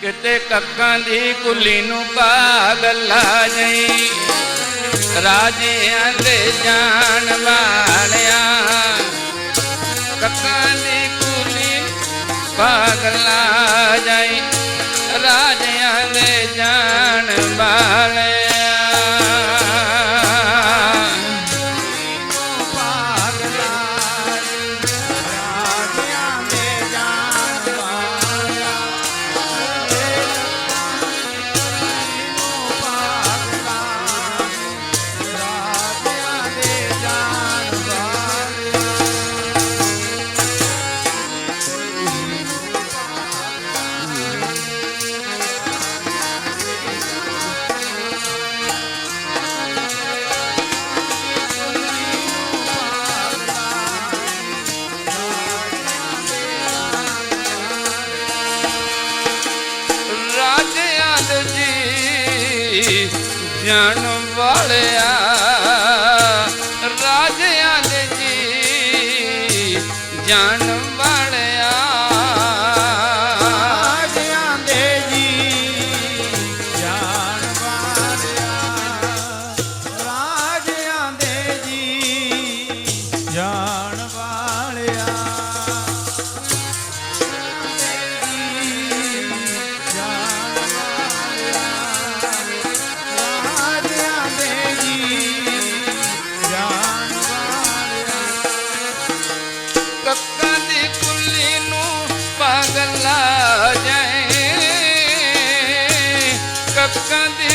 ਕਿਤੇ ਕੱਕਾਂ ਦੀ ਕੁਲੀ ਨੂੰ ਪਾਗਲ ਲਾ ਜਾਈ। ਰਾਜਿਆਂ ਦੇ ਜਾਣ ਵਾਲਿਆ, ਕੱਕਾਂ ਦੀ ਕੁਲੀ ਪਾਗਲ ਲਾ ਜਾਈ। ਰਾਜਿਆਂ ਦੇ ਜਾਣ ਜੀ ਜਾਣ ਵਾਲਿਆ ਰਾਜਿਆਂ ਦੇ ਜੀ ਜਾਣ ਵਾਲਿਆ। ਕੱਕਾਂ ਦੀ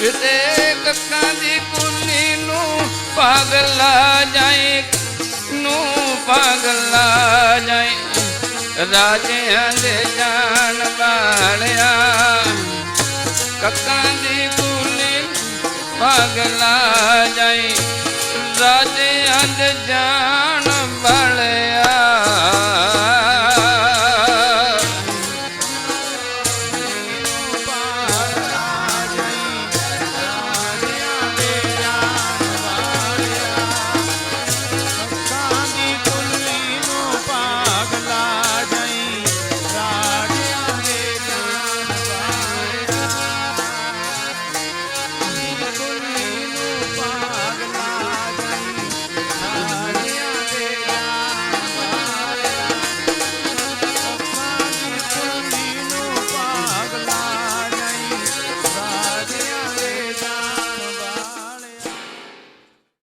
ਕਿਤੇ ਕੱਕਾਂ ਦੀ ਕੁੱਲੀ ਨੂੰ ਪਾਗਲ ਲਾ ਜਾਏ ਨੂੰ ਪਾਗਲ ਲਾ ਜਾਏ ਰਾਜਿਆਂ ਦੇ ਜਾਣ ਵਾਲਿਆ, ਕੱਕਾਂ ਦੀ ਕੁੱਲੀ ਨੂੰ ਪਾਗਲ ਲਾ ਜਾਏ ਰਾਜਿਆਂ ਦੇ ਜਾਣ